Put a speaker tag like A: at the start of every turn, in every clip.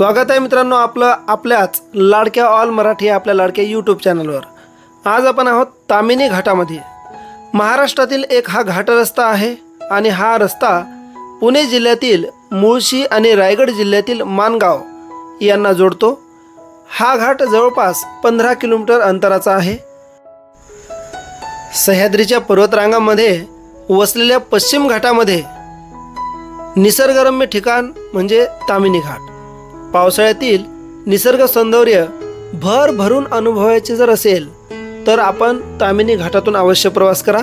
A: स्वागत आहे मित्रांनो आपलं आपल्याच लाडक्या ऑल मराठी आपल्या लाडक्या यूट्यूब चॅनलवर आज आपण आहोत तामिनी घाटामध्ये. महाराष्ट्रातील एक हा घाट रस्ता आहे आणि हा रस्ता पुणे जिल्ह्यातील मुळशी आणि रायगड जिल्ह्यातील मानगाव यांना जोडतो. हा घाट जवळपास पंधरा किलोमीटर अंतराचा आहे. सह्याद्रीच्या पर्वतरांगामध्ये वसलेल्या पश्चिम घाटामध्ये निसर्गरम्य ठिकाण म्हणजे तामिनी घाट. पावसाळ्यातील निसर्ग सौंदर्य भर भरून अनुभवायचे जर असेल तर आपण तामिनी घाटातून अवश्य प्रवास करा.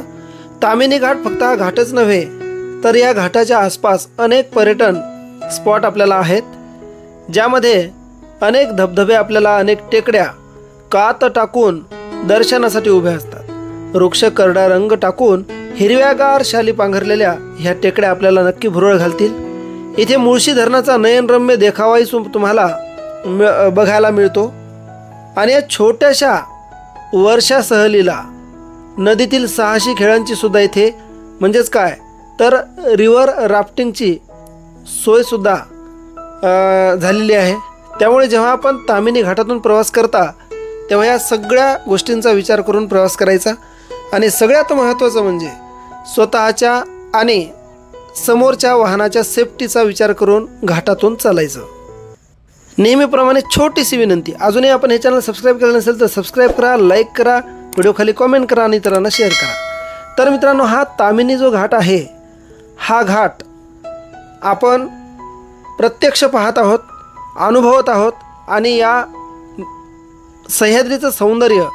A: तामिनी घाट फक्त हा घाटच नव्हे तर या घाटाच्या आसपास अनेक पर्यटन स्पॉट आपल्याला आहेत ज्यामध्ये अनेक धबधबे आपल्याला अनेक टेकड्या कात टाकून दर्शनासाठी उभ्या असतात. वृक्ष करडा रंग टाकून हिरव्यागार शाली पांघरलेल्या ह्या टेकड्या आपल्याला नक्की भुरळ घालतील. इथे मुळशी धरणाचा नयनरम्य देखावाही तुम्हाला बघायला मिळतो. आणि या छोट्याशा वर्षा सहलीला नदीतील साहसी खेळांची सुद्धा इथे म्हणजेच काय? तर रिव्हर राफ्टिंगची सोयसुद्धा झालेली आहे. त्यामुळे जेव्हा आपण तामिनी घाटातून प्रवास करता तेव्हा या सगळ्या गोष्टींचा विचार करून प्रवास करायचा. आणि सगळ्यात महत्त्वाचं म्हणजे स्वतःच्या आणि समोरच्या वाहनाच्या सेफ्टीचा विचार करून घाटातून चालायचं. नेहमीप्रमाणे छोटीशी विनंती अजूनही आपण हे चॅनल सबस्क्राईब केलं नसेल तर सबस्क्राईब करा लाईक करा व्हिडिओ खाली कॉमेंट करा आणि इतरांना शेअर करा. तर मित्रांनो हा तामिनी जो घाट आहे हा घाट आपण प्रत्यक्ष पाहत आहोत अनुभवत आहोत आणि या सह्याद्रीचं सौंदर्य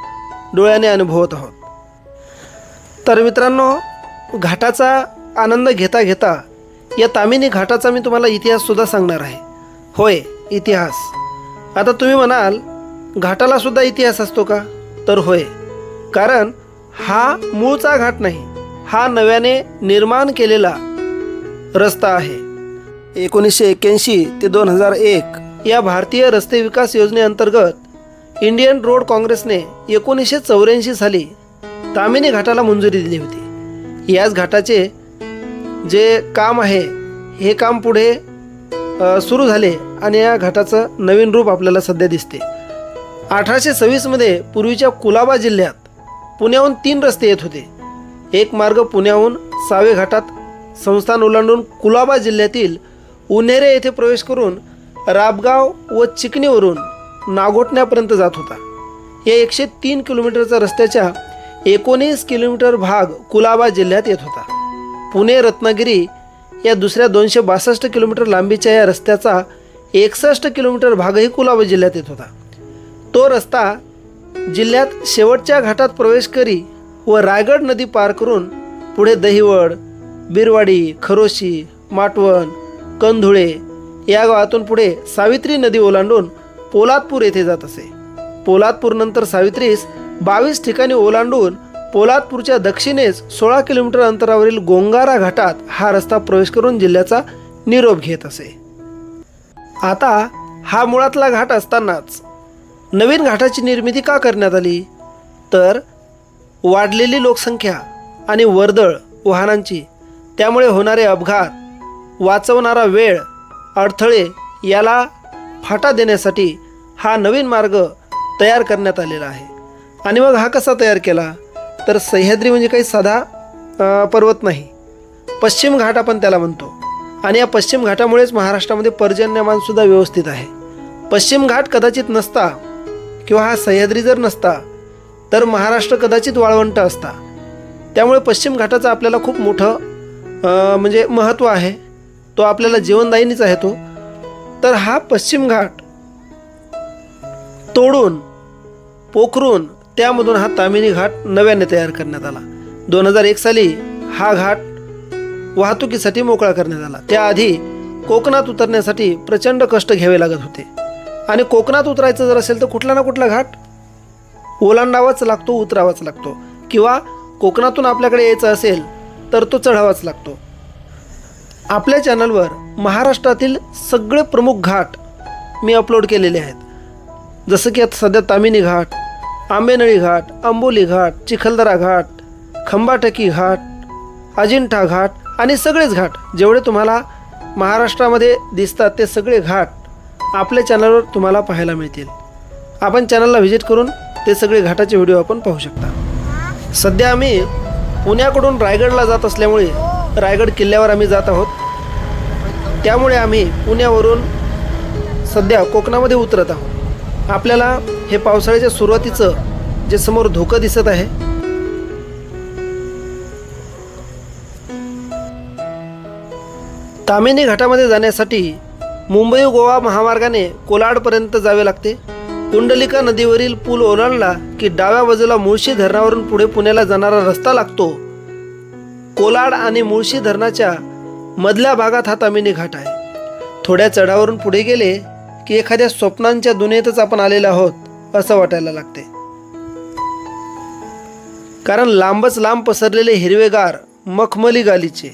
A: डोळ्याने अनुभवत आहोत. तर मित्रांनो घाटाचा आनंद घेता घेता या तामिनी घाटाचा मी तुम्हाला इतिहाससुद्धा सांगणार आहे. होय इतिहास. आता तुम्ही म्हणाल घाटालासुद्धा इतिहास असतो का? तर होय. कारण हा मूळचा घाट नाही हा नव्याने निर्माण केलेला रस्ता आहे. एकोणीसशे एक्क्याऐंशी ते दोन हजार एक या भारतीय रस्ते विकास योजनेअंतर्गत इंडियन रोड काँग्रेसने एकोणीसशे चौऱ्याऐंशी साली तामिनी घाटाला मंजुरी दिली होती. याच घाटाचे जे काम आहे हे काम पुढे सुरू झाले आणि या घाटाचं नवीन रूप आपल्याला सध्या दिसते. अठराशे सव्वीसमध्ये पूर्वीच्या कुलाबा जिल्ह्यात पुण्याहून तीन रस्ते येत होते. एक मार्ग पुण्याहून सावे घाटात संस्थान ओलांडून कुलाबा जिल्ह्यातील उन्हेरे येथे प्रवेश करून राबगाव व चिकणीवरून नागोटण्यापर्यंत जात होता. या एकशे तीन किलोमीटरचा रस्त्याच्या एकोणीस किलोमीटर भाग कुलाबा जिल्ह्यात येत होता. पुणे रत्नागिरी या दुसऱ्या दोनशे बासष्ट किलोमीटर लांबीच्या या रस्त्याचा एकसष्ट किलोमीटर भागही कुलाबा जिल्ह्यात येत होता. तो रस्ता जिल्ह्यात शेवटच्या घाटात प्रवेश करी व रायगड नदी पार करून पुढे दहिवड बिरवाडी खरोशी माटवण कंधुळे या गावातून पुढे सावित्री नदी ओलांडून पोलादपूर येथे जात असे. पोलादपूरनंतर सावित्रीस बावीस ठिकाणी ओलांडून पोलादपूरच्या दक्षिणेस सोळा किलोमीटर अंतरावरील गोंगारा घाटात हा रस्ता प्रवेश करून जिल्ह्याचा निरोप घेत असे. आता हा मुळातला घाट असतानाच नवीन घाटाची निर्मिती का करण्यात आली? तर वाढलेली लोकसंख्या आणि वर्दळ वाहनांची त्यामुळे होणारे अपघात वाचवणारा वेळ अडथळे याला फाटा देण्यासाठी हा नवीन मार्ग तयार करण्यात आलेला आहे. आणि मग हा कसा तयार केला? तर सह्याद्री म्हणजे काही साधा पर्वत नाही. पश्चिम घाट आपण त्याला म्हणतो. आणि या पश्चिम घाटामुळेच महाराष्ट्रामध्ये पर्जन्यमानसुद्धा व्यवस्थित आहे. पश्चिम घाट कदाचित नसता किंवा हा सह्याद्री जर नसता तर महाराष्ट्र कदाचित वाळवंट असता. त्यामुळे पश्चिम घाटाचं आपल्याला खूप मोठं म्हणजे महत्त्व आहे. तो आपल्याला जीवनदायीनीच आहे तो. तर हा पश्चिम घाट तोडून पोखरून त्यामधून हा तामिनी घाट नव्याने तयार करण्यात आला. दोन हजार एक साली हा घाट वाहतुकीसाठी मोकळा करण्यात आला. त्याआधी कोकणात उतरण्यासाठी प्रचंड कष्ट घ्यावे लागत होते. आणि कोकणात उतरायचं जर असेल तर कुठला ना कुठला घाट ओलांडावाच लागतो उतरावाच लागतो. किंवा कोकणातून आपल्याकडे यायचं असेल तर तो चढावाच लागतो. आपल्या चॅनलवर महाराष्ट्रातील सगळे प्रमुख घाट मी अपलोड केलेले आहेत. जसं की आता सध्या तामिनी घाट आंबेनळी घाट आंबोली घाट चिखलदरा घाट खंबाटकी घाट अजिंठा घाट आणि सगळेच घाट जेवढे तुम्हाला महाराष्ट्रामध्ये दिसतात ते सगळे घाट आपल्या चॅनलवर तुम्हाला पाहायला मिळतील. आपण चॅनलला व्हिजिट करून ते सगळे घाटाचे व्हिडिओ आपण पाहू शकता. सध्या आम्ही पुण्याकडून रायगडला जात असल्यामुळे रायगड किल्ल्यावर आम्ही जात आहोत. त्यामुळे आम्ही पुण्यावरून सध्या कोकणामध्ये उतरत आहोत. आपल्याला हे पावसाळ्याच्या सुरुवातीचं जे समोर धोकं दिसत आहे तामिनी घाटामध्ये जाण्यासाठी मुंबई गोवा महामार्गाने कोलाडपर्यंत जावे लागते. कुंडलिका नदीवरील पूल ओलांडला की डाव्या बाजूला मुळशी धरणावरून पुढे पुण्याला जाणारा रस्ता लागतो. कोलाड आणि मुळशी धरणाच्या मधल्या भागात हा तामिनी घाट आहे. थोड्या चढावरून पुढे गेले की एखाद्या स्वप्नांच्या दुनियेतच आपण आलेलो आहोत असं वाटायला लागते. कारण लांबच लांब पसरलेले हिरवेगार मखमली गालीचे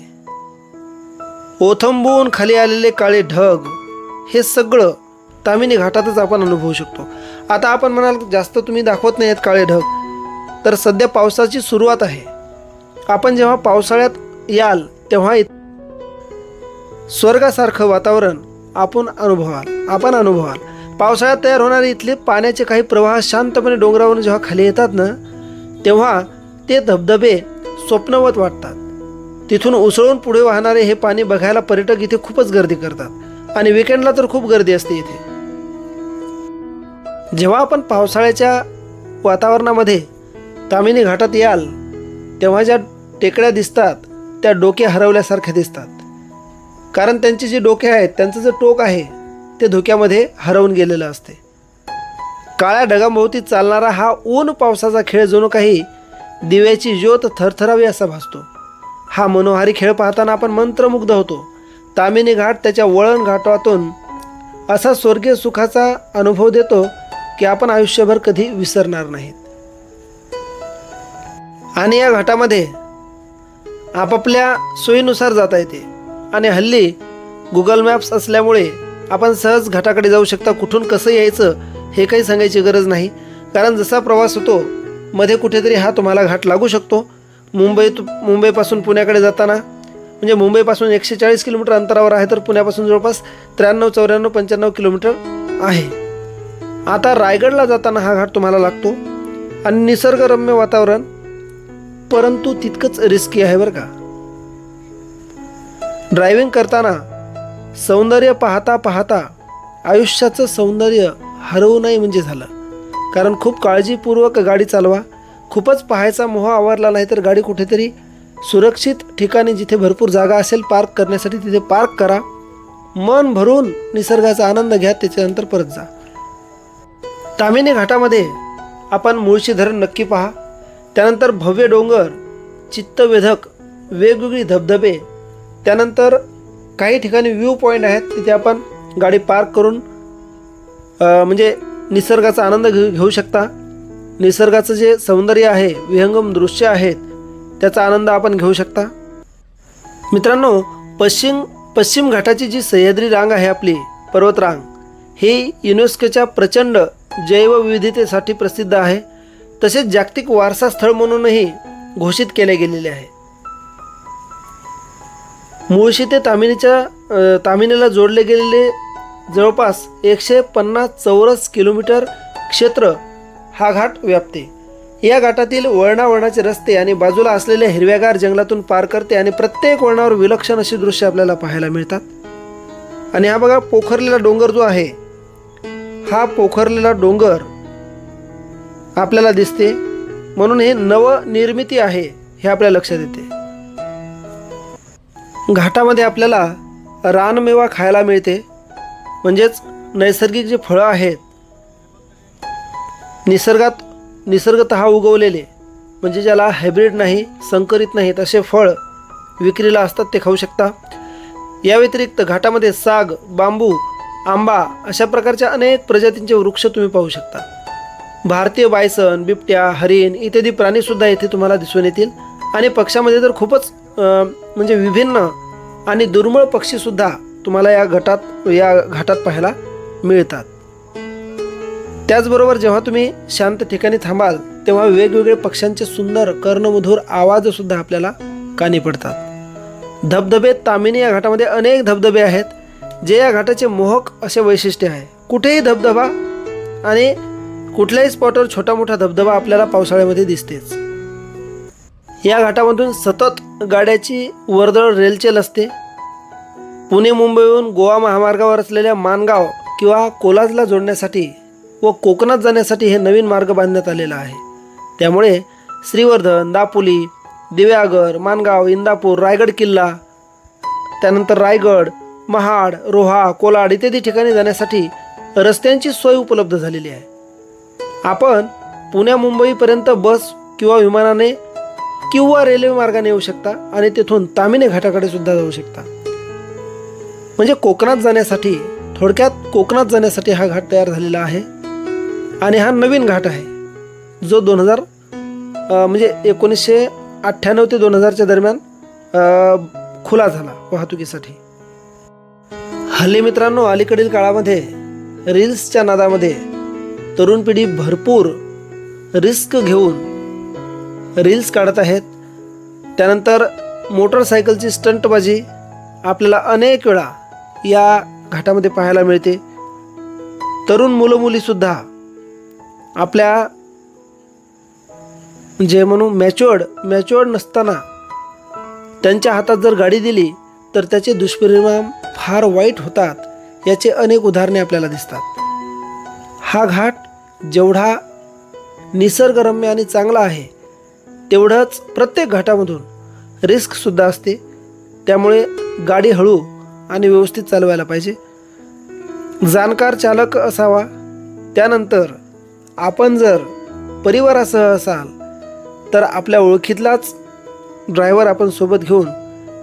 A: ओथंबून खाली आलेले काळे ढग हे सगळं तामिनी घाटातच आपण अनुभवू शकतो. आता आपण म्हणाल जास्त तुम्ही दाखवत नाही आहेत काळे ढग. तर सध्या पावसाची सुरुवात आहे. आपण जेव्हा पावसाळ्यात याल तेव्हा स्वर्गासारखं वातावरण आपण अनुभवाल आपण अनुभवाल. पावसाळ्यात तयार होणारे इथले पाण्याचे काही प्रवाह शांतपणे डोंगरावरून जेव्हा खाली येतात ना तेव्हा ते धबधबे स्वप्नवत वाटतात. तिथून उसळून पुढे वाहणारे हे पाणी बघायला पर्यटक इथे खूपच गर्दी करतात आणि विकेंडला तर खूप गर्दी असते इथे. जेव्हा आपण पावसाळ्याच्या वातावरणामध्ये तामिनी घाटात याल तेव्हा ज्या टेकड्या दिसतात त्या डोके हरवल्यासारख्या दिसतात. कारण त्यांचे जे डोके आहेत त्यांचं जे टोक आहे ते धोक्यामध्ये हरवून गेलेलं असते. काळ्या ढगाभोवती चालणारा हा ऊन पावसाचा खेळ जणू काही दिव्याची ज्योत थरथरावी असा भासतो. हा मनोहारी खेळ पाहताना आपण मंत्रमुग्ध होतो. तामिनी घाट त्याच्या वळण घाटातून असा स्वर्गीय सुखाचा अनुभव देतो की आपण आयुष्यभर कधी विसरणार नाहीत. आणि या घाटामध्ये आपापल्या सोयीनुसार जाता येते. आणि हल्ली गुगल मॅप्स असल्यामुळे आपण सहज घाटाकडे जाऊ शकता. कुठून कसं यायचं हे काही सांगायची गरज नाही. कारण जसा प्रवास होतो मध्ये कुठेतरी हा तुम्हाला घाट लागू शकतो. मुंबईत मुंबईपासून पुण्याकडे जाताना म्हणजे मुंबईपासून एकशे चाळीस किलोमीटर अंतरावर आहे तर पुण्यापासून जवळपास त्र्याण्णव चौऱ्याण्णव पंच्याण्णव किलोमीटर आहे. आता रायगडला जाताना हा घाट तुम्हाला लागतो. आणि निसर्गरम्य वातावरण परंतु तितकंच रिस्की आहे बरं का. ड्रायव्हिंग करताना सौंदर्य पाहता पाहता आयुष्याचं सौंदर्य हरवू नये म्हणजे झालं. कारण खूप काळजीपूर्वक गाडी चालवा. खूपच पाहायचा मोह आवरला नाही तर गाडी कुठेतरी सुरक्षित ठिकाणी जिथे भरपूर जागा असेल पार्क करण्यासाठी तिथे पार्क करा. मन भरून निसर्गाचा आनंद घ्या त्याच्यानंतर परत जा. तामिनी घाटामध्ये आपण मुळशी धरण नक्की पहा. त्यानंतर भव्य डोंगर चित्तवेधक वेगवेगळी धबधबे त्यानंतर काही ठिकाणी व्ह्यू पॉईंट आहेत तिथे आपण गाडी पार्क करून म्हणजे निसर्गाचा आनंद घेऊ घेऊ शकता. निसर्गाचं जे सौंदर्य आहे विहंगम दृश्य आहेत त्याचा आनंद आपण घेऊ शकता. मित्रांनो पश्चिम पश्चिम घाटाची जी सह्याद्री रांग आहे आपली पर्वतरांग ही युनेस्कोच्या प्रचंड जैवविविधतेसाठी प्रसिद्ध आहे. तसेच जागतिक वारसा स्थळ म्हणूनही घोषित केले गेलेले आहे. मुळशी ते तामिनीच्या तामिनीला जोडले गेलेले जवळपास एकशे पन्नास चौरस किलोमीटर क्षेत्र हा घाट व्यापते. या घाटातील वळणावळणाचे रस्ते आणि बाजूला असलेल्या हिरव्यागार जंगलातून पार करते आणि प्रत्येक वळणावर विलक्षण अशी दृश्य आपल्याला पाहायला मिळतात. आणि हा बघा पोखरलेला डोंगर जो आहे हा पोखरलेला डोंगर आपल्याला दिसते. म्हणून हे नवनिर्मिती आहे हे आपल्या लक्षात येते. घाटामध्ये आपल्याला रानमेवा खायला मिळते. म्हणजेच नैसर्गिक जे फळं आहेत निसर्गात निसर्गत उगवलेले म्हणजे ज्याला हायब्रिड नाही संकरित नाहीत असे फळ विक्रीला असतात ते खाऊ शकता. या व्यतिरिक्त घाटामध्ये साग बांबू आंबा अशा प्रकारच्या अनेक प्रजातींचे वृक्ष तुम्ही पाहू शकता. भारतीय बायसन बिबट्या हरिण इत्यादी प्राणीसुद्धा येथे तुम्हाला दिसून येतील. आणि पक्ष्यामध्ये तर खूपच म्हणजे विभिन्न आणि दुर्मिळ पक्षीसुद्धा तुम्हाला या घाटात या घाटात पाहायला मिळतात. त्याचबरोबर जेव्हा तुम्ही शांत ठिकाणी थांबाल तेव्हा वेगवेगळे पक्ष्यांचे सुंदर कर्णमधुर आवाजसुद्धा आपल्याला कानी पडतात. धबधबे तामिनी या घाटामध्ये अनेक धबधबे आहेत जे या घाटाचे मोहक असे वैशिष्ट्य आहे. कुठेही धबधबा आणि कुठल्याही स्पॉटवर छोटा मोठा धबधबा आपल्याला पावसाळ्यामध्ये दिसतेच. या घाटामधून सतत गाड्याची वर्दळ रेलचेल असते. पुणे मुंबईहून गोवा महामार्गावर असलेल्या मानगाव किंवा कोलाजला जोडण्यासाठी व कोकणात जाण्यासाठी हे नवीन मार्ग बांधण्यात आलेला आहे. त्यामुळे श्रीवर्धन दापोली दिव्यागर मानगाव इंदापूर रायगड किल्ला त्यानंतर रायगड महाड रोहा कोलाड इत्यादी ठिकाणी जाण्यासाठी रस्त्यांची सोय उपलब्ध झालेली आहे. आपण पुण्या मुंबईपर्यंत बस किंवा विमानाने किंवा रेल्वे मार्गाने येऊ शकता आणि तिथून तामिनी घाटाकडे सुद्धा जाऊ शकता. म्हणजे कोकणात जाण्यासाठी थोडक्यात कोकणात जाण्यासाठी हा घाट तयार झालेला आहे आणि हा नवीन घाट आहे जो दोन हजार म्हणजे एकोणीसशे अठ्ठ्याण्णव ते दोन हजारच्या दरम्यान खुला झाला वाहतुकीसाठी. हल्ली मित्रांनो अलीकडील काळामध्ये रील्सच्या नादामध्ये तरुण पिढी भरपूर रिस्क घेऊन रील्स काढत आहेत. त्यानंतर मोटरसायकलची स्टंटबाजी आपल्याला अनेक वेळा या घाटामध्ये पाहायला मिळते. तरुण मुलं मुलीसुद्धा आपल्या जे म्हणू मॅच्युअर्ड मॅच्युअर्ड नसताना त्यांच्या हातात जर गाडी दिली तर त्याचे दुष्परिणाम फार वाईट होतात याचे अनेक उदाहरणे आपल्याला दिसतात. हा घाट जेवढा निसर्गरम्य आणि चांगला आहे तेवढंच प्रत्येक घाटामधून रिस्कसुद्धा असते. त्यामुळे गाडी हळू आणि व्यवस्थित चालवायला पाहिजे. जाणकार चालक असावा. त्यानंतर आपण जर परिवारासह असाल तर आपल्या ओळखीतलाच ड्रायव्हर आपण सोबत घेऊन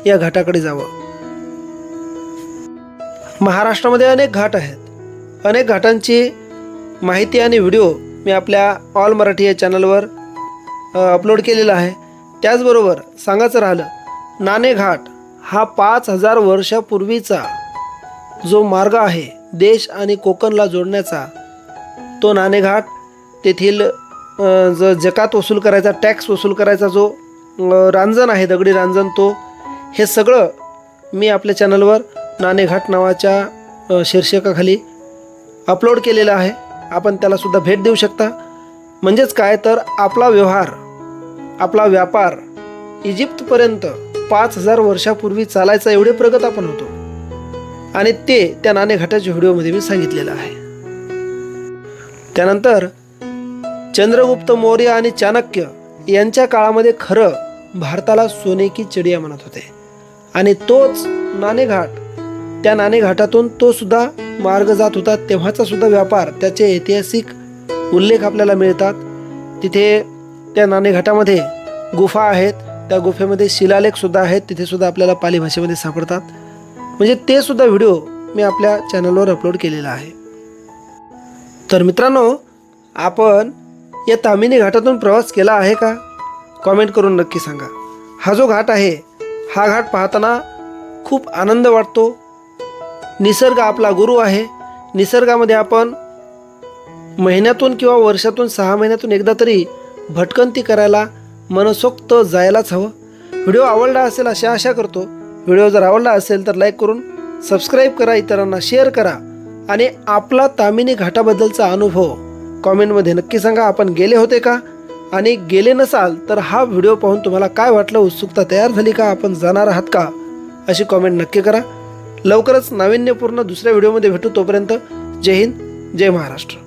A: या घाटाकडे जावं. महाराष्ट्रामध्ये अनेक घाट आहेत. अनेक घाटांची माहिती आणि व्हिडिओ मी आपल्या ऑल मराठी या चॅनलवर अपलोड केलेला आहे. त्याचबरोबर सांगायचं राहिलं नाणेघाट हा पाच हजार वर्षापूर्वीचा जो मार्ग आहे देश आणि कोकणला जोडण्याचा तो नाणेघाट तेथील ज जकात वसूल करायचा टॅक्स वसूल करायचा जो रांजण आहे दगडी रांजण तो हे सगळं मी आपल्या चॅनलवर नाणेघाट नावाच्या शीर्षकाखाली अपलोड केलेलं आहे. आपण त्यालासुद्धा भेट देऊ शकता. म्हणजेच काय? तर आपला व्यवहार आपला व्यापार इजिप्तपर्यंत पाच हजार वर्षापूर्वी चालायचा एवढे प्रगत आपण होतो. आणि ते त्या नाणेघाटाच्या व्हिडिओमध्ये मी सांगितलेलं आहे. त्यानंतर चंद्रगुप्त मौर्य आणि चाणक्य यांच्या काळामध्ये खरं भारताला सोने की चिडिया म्हणत होते. आणि तोच नाणेघाट त्या नाणेघाटातून तो सुद्धा मार्ग जात होता तेव्हाचा सुद्धा व्यापार त्याचे ऐतिहासिक उल्लेख आपल्याला मिळतात. तिथे त्या नाणेघाटामध्ये गुफा आहेत. त्या गुफेमध्ये शिलालेखसुद्धा आहेत. तिथेसुद्धा आपल्याला पाली भाषेमध्ये सापडतात. म्हणजे ते सुद्धा व्हिडिओ मी आपल्या चॅनलवर अपलोड केलेला आहे. तर मित्रांनो आपण या तामिनी घाटातून प्रवास केला आहे का? कॉमेंट करून नक्की सांगा. हा जो घाट आहे हा घाट पाहताना खूप आनंद वाटतो. निसर्ग आपला गुरु आहे. निसर्गामध्ये आपण महिन्यातून किंवा वर्षातून सहा महिन्यातून एकदा तरी भटकंती करायला मनसोक्त जायलाच हवं. व्हिडिओ आवडला असेल अशी आशा करतो. व्हिडिओ जर आवडला असेल तर लाईक करून सबस्क्राईब करा इतरांना शेअर करा आणि आपला तामिनी घाटाबद्दलचा अनुभव कॉमेंटमध्ये नक्की सांगा. आपण गेले होते का? आणि गेले नसाल तर हा व्हिडिओ पाहून तुम्हाला काय वाटलं? उत्सुकता तयार झाली का? आपण जाणार आहात का? अशी कॉमेंट नक्की करा. लवकरच नाविन्यपूर्ण दुसऱ्या व्हिडिओमध्ये भेटू तोपर्यंत जय हिंद जय महाराष्ट्र.